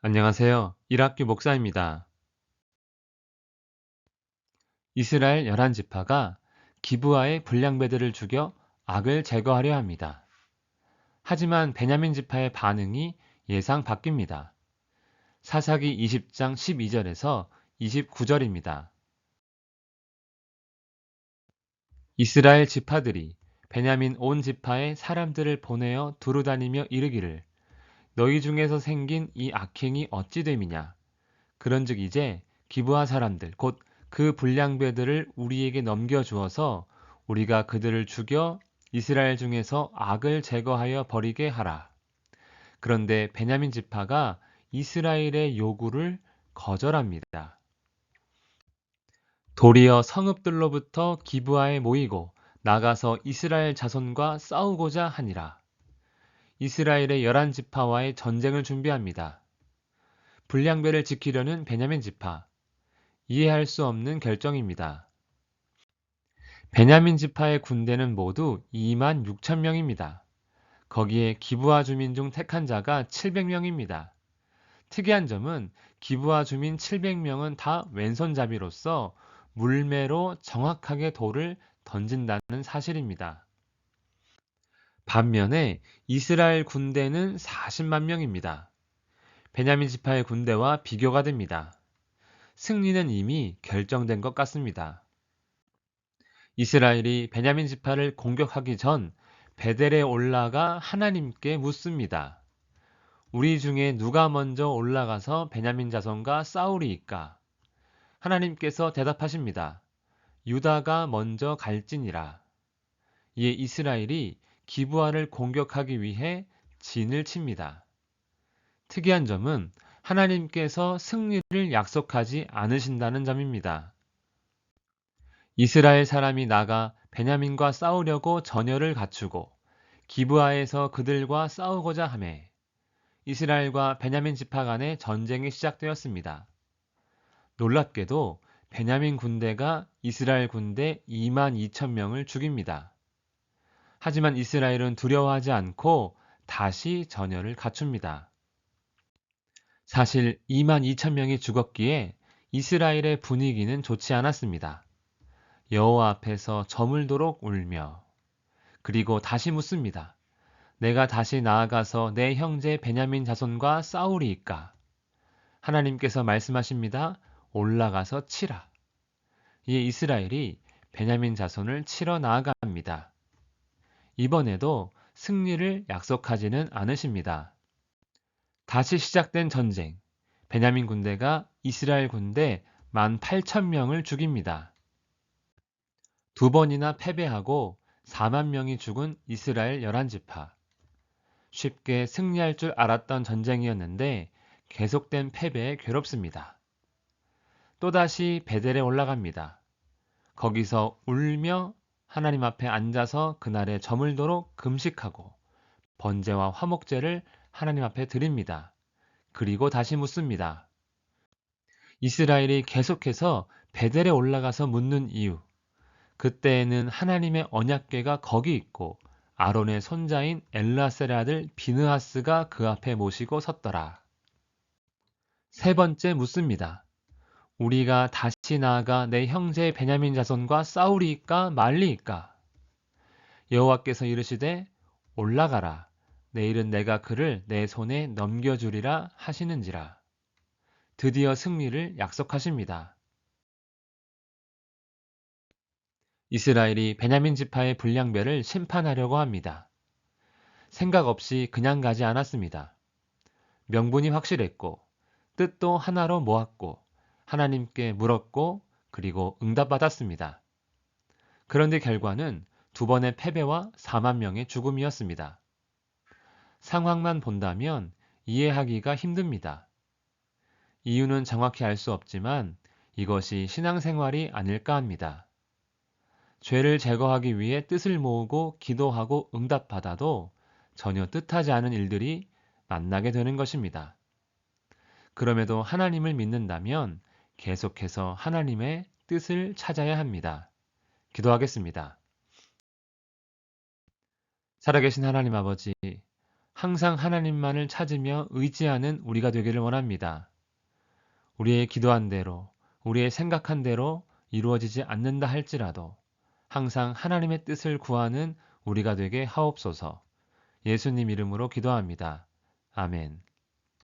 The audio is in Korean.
안녕하세요. 일학교 목사입니다. 이스라엘 열한 지파가 기브아의 불량배들을 죽여 악을 제거하려 합니다. 하지만 베냐민 지파의 반응이 예상 바뀝니다. 사사기 20장 12절에서 29절입니다. 이스라엘 지파들이 베냐민 온 지파의 사람들을 보내어 두루 다니며 이르기를 너희 중에서 생긴 이 악행이 어찌 됨이냐 그런즉 이제 기부하 사람들 곧 그 불량배들을 우리에게 넘겨 주어서 우리가 그들을 죽여 이스라엘 중에서 악을 제거하여 버리게 하라. 그런데 베냐민 지파가 이스라엘의 요구를 거절합니다. 도리어 성읍들로부터 기부하에 모이고 나가서 이스라엘 자손과 싸우고자 하니라. 이스라엘의 열한 지파와의 전쟁을 준비합니다. 불량배를 지키려는 베냐민 지파. 이해할 수 없는 결정입니다. 베냐민 지파의 군대는 모두 2만 6천 명입니다. 거기에 기부하 주민 중 택한 자가 700명입니다. 특이한 점은 기부하 주민 700명은 다 왼손잡이로서 물매로 정확하게 돌을 던진다는 사실입니다. 반면에 이스라엘 군대는 40만 명입니다. 베냐민 지파의 군대와 비교가 됩니다. 승리는 이미 결정된 것 같습니다. 이스라엘이 베냐민 지파를 공격하기 전 베델에 올라가 하나님께 묻습니다. 우리 중에 누가 먼저 올라가서 베냐민 자손과 싸우리이까? 하나님께서 대답하십니다. 유다가 먼저 갈지니라. 이에 이스라엘이 기부아를 공격하기 위해 진을 칩니다. 특이한 점은 하나님께서 승리를 약속하지 않으신다는 점입니다. 이스라엘 사람이 나가 베냐민과 싸우려고 전열을 갖추고 기브아에서 그들과 싸우고자 하매 이스라엘과 베냐민 지파 간의 전쟁이 시작되었습니다. 놀랍게도 베냐민 군대가 이스라엘 군대 2만 2천 명을 죽입니다. 하지만 이스라엘은 두려워하지 않고 다시 전열을 갖춥니다. 사실 2만 2천 명이 죽었기에 이스라엘의 분위기는 좋지 않았습니다. 여호와 앞에서 저물도록 울며 그리고 다시 묻습니다. 내가 다시 나아가서 내 형제 베냐민 자손과 싸우리이까? 하나님께서 말씀하십니다. 올라가서 치라. 이에 이스라엘이 베냐민 자손을 치러 나아갑니다. 이번에도 승리를 약속하지는 않으십니다. 다시 시작된 전쟁. 베냐민 군대가 이스라엘 군대 18,000명을 죽입니다. 두 번이나 패배하고 4만 명이 죽은 이스라엘 11지파. 쉽게 승리할 줄 알았던 전쟁이었는데 계속된 패배에 괴롭습니다. 또다시 베델에 올라갑니다. 거기서 울며 하나님 앞에 앉아서 그날에 저물도록 금식하고 번제와 화목제를 하나님 앞에 드립니다. 그리고 다시 묻습니다. 이스라엘이 계속해서 베델에 올라가서 묻는 이유. 그때에는 하나님의 언약궤가 거기 있고 아론의 손자인 엘라셀의 아들 비느하스가 그 앞에 모시고 섰더라. 세 번째 묻습니다. 우리가 다시 나아가 내 형제 베냐민 자손과 싸우리이까 말리이까? 여호와께서 이르시되 올라가라. 내일은 내가 그를 내 손에 넘겨주리라 하시는지라. 드디어 승리를 약속하십니다. 이스라엘이 베냐민 지파의 불량배를 심판하려고 합니다. 생각 없이 그냥 가지 않았습니다. 명분이 확실했고 뜻도 하나로 모았고 하나님께 물었고 그리고 응답받았습니다. 그런데 결과는 두 번의 패배와 4만 명의 죽음이었습니다. 상황만 본다면 이해하기가 힘듭니다. 이유는 정확히 알 수 없지만 이것이 신앙생활이 아닐까 합니다. 죄를 제거하기 위해 뜻을 모으고 기도하고 응답받아도 전혀 뜻하지 않은 일들이 만나게 되는 것입니다. 그럼에도 하나님을 믿는다면 계속해서 하나님의 뜻을 찾아야 합니다. 기도하겠습니다. 살아계신 하나님 아버지, 항상 하나님만을 찾으며 의지하는 우리가 되기를 원합니다. 우리의 기도한 대로, 우리의 생각한 대로 이루어지지 않는다 할지라도 항상 하나님의 뜻을 구하는 우리가 되게 하옵소서 예수님 이름으로 기도합니다. 아멘.